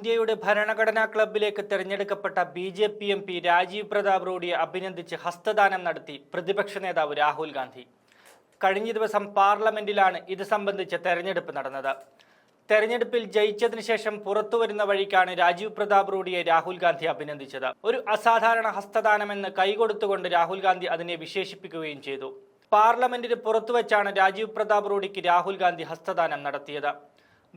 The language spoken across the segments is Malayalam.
ഇന്ത്യയുടെ ഭരണഘടനാ ക്ലബിലേക്ക് തെരഞ്ഞെടുക്കപ്പെട്ട B J P M P Rajeev Pratap റോഡിയെ അഭിനന്ദിച്ച് ഹസ്തദാനം നടത്തി പ്രതിപക്ഷ നേതാവ് രാഹുൽ ഗാന്ധി. കഴിഞ്ഞ ദിവസം പാർലമെന്റിലാണ് ഇത് സംബന്ധിച്ച തെരഞ്ഞെടുപ്പ് നടന്നത്. തെരഞ്ഞെടുപ്പിൽ ജയിച്ചതിനു ശേഷം പുറത്തു വരുന്ന വഴിക്കാണ് രാജീവ് പ്രതാപ് റോഡിയെ രാഹുൽ ഗാന്ധി അഭിനന്ദിച്ചത്. ഒരു അസാധാരണ ഹസ്തദാനമെന്ന് കൈകൊടുത്തുകൊണ്ട് രാഹുൽ ഗാന്ധി അതിനെ വിശേഷിപ്പിക്കുകയും ചെയ്തു. പാർലമെന്റിന് പുറത്തുവച്ചാണ് രാജീവ് പ്രതാപ് റോഡിക്ക് രാഹുൽ ഗാന്ധി ഹസ്തദാനം നടത്തിയത്.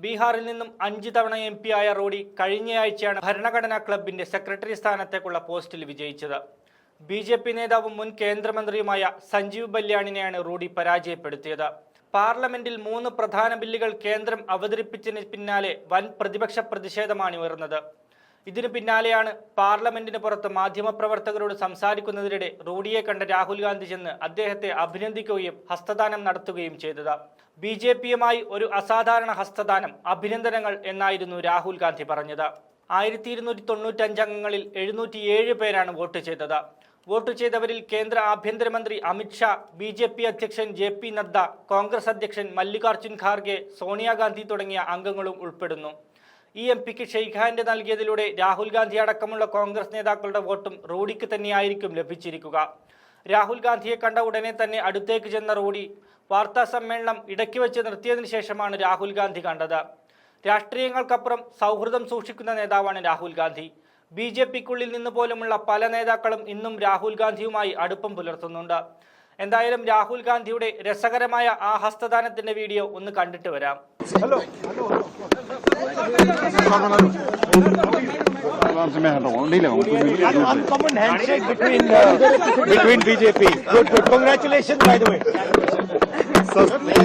ബീഹാറിൽ നിന്നും അഞ്ച് തവണ എം ആയ റോഡി കഴിഞ്ഞയാഴ്ചയാണ് ഭരണഘടനാ ക്ലബിന്റെ സെക്രട്ടറി സ്ഥാനത്തേക്കുള്ള പോസ്റ്റിൽ വിജയിച്ചത്. ബി ജെ പി നേതാവും മുൻ കേന്ദ്രമന്ത്രിയുമായ സഞ്ജീവ് ബല്യാണിനെയാണ് റൂഡി പരാജയപ്പെടുത്തിയത്. പാർലമെന്റിൽ മൂന്ന് പ്രധാന ബില്ലുകൾ കേന്ദ്രം അവതരിപ്പിച്ചതിന് പിന്നാലെ വൻ പ്രതിപക്ഷ പ്രതിഷേധമാണ് ഉയർന്നത്. ഇതിനു പിന്നാലെയാണ് പാർലമെന്റിന് പുറത്ത് മാധ്യമപ്രവർത്തകരോട് സംസാരിക്കുന്നതിനിടെ റൂഡിയെ കണ്ട രാഹുൽ ഗാന്ധി ചെന്ന് അദ്ദേഹത്തെ അഭിനന്ദിക്കുകയും ഹസ്തദാനം നടത്തുകയും ചെയ്തത്. ബി ജെ പിയുമായി ഒരു അസാധാരണ ഹസ്തദാനം അഭിനന്ദനങ്ങൾ എന്നായിരുന്നു രാഹുൽ ഗാന്ധി പറഞ്ഞത്. ആയിരത്തി ഇരുന്നൂറ്റി തൊണ്ണൂറ്റഞ്ച് അംഗങ്ങളിൽ എഴുന്നൂറ്റിയേഴ് പേരാണ് വോട്ട് ചെയ്തത്. വോട്ട് ചെയ്തവരിൽ കേന്ദ്ര ആഭ്യന്തരമന്ത്രി അമിത്ഷാ ബി ജെ പി അധ്യക്ഷൻ ജെ പി നദ്ദ കോൺഗ്രസ് അധ്യക്ഷൻ മല്ലികാർജുൻ ഖാർഗെ സോണിയാഗാന്ധി തുടങ്ങിയ അംഗങ്ങളും ഉൾപ്പെടുന്നു. ഈ എം പിക്ക് ഷെയ്ഖാന്റെ നൽകിയതിലൂടെ രാഹുൽ ഗാന്ധി അടക്കമുള്ള കോൺഗ്രസ് നേതാക്കളുടെ വോട്ടും റോഡിക്ക് തന്നെയായിരിക്കും ലഭിച്ചിരിക്കുക. രാഹുൽ ഗാന്ധിയെ കണ്ട ഉടനെ തന്നെ അടുത്തേക്ക് ചെന്ന റോഡി വാർത്താ സമ്മേളനം ഇടയ്ക്ക് വെച്ച് നിർത്തിയതിനു ശേഷമാണ് രാഹുൽ ഗാന്ധി കണ്ടത്. രാഷ്ട്രീയങ്ങൾക്കപ്പുറം സൗഹൃദം സൂക്ഷിക്കുന്ന നേതാവാണ് രാഹുൽ ഗാന്ധി. ബി ജെ പിക്കുള്ളിൽ നിന്ന് പോലുമുള്ള പല നേതാക്കളും ഇന്നും രാഹുൽ ഗാന്ധിയുമായി അടുപ്പം പുലർത്തുന്നുണ്ട്. എന്തായാലും രാഹുൽ ഗാന്ധിയുടെ രസകരമായ ആ ഹസ്തദാനത്തിന്റെ വീഡിയോ ഒന്ന് കണ്ടിട്ട് വരാം. uncommon handshake between uh,